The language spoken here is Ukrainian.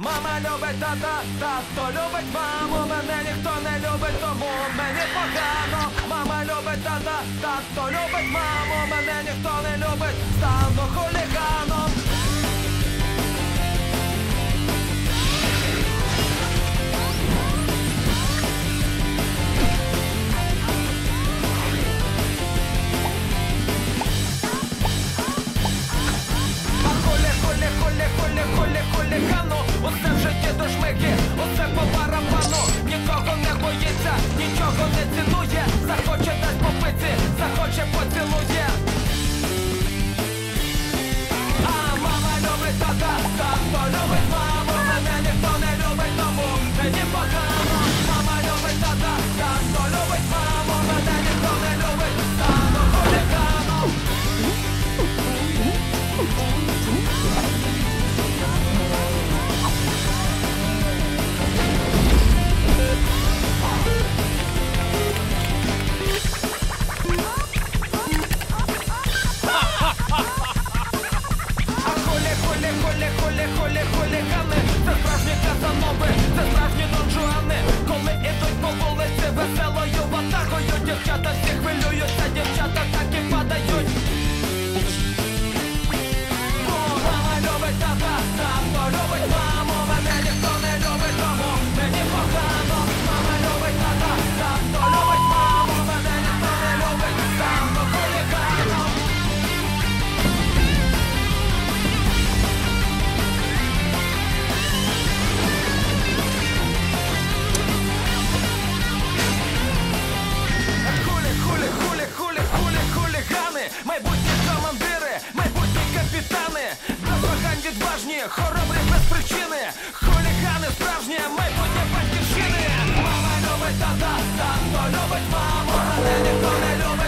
Мама любить тата, тато любить маму, мене ніхто не любить, тому мені погано. Мама любить тата, тато любить маму, мене ніхто не любить, стану хуліган. Оце вже є до шмики, оце побачення. хоробрі без причини, хулігани справжнє майбутнє батьківщини. Мама любить тата, тато любить маму, але ніхто не любить.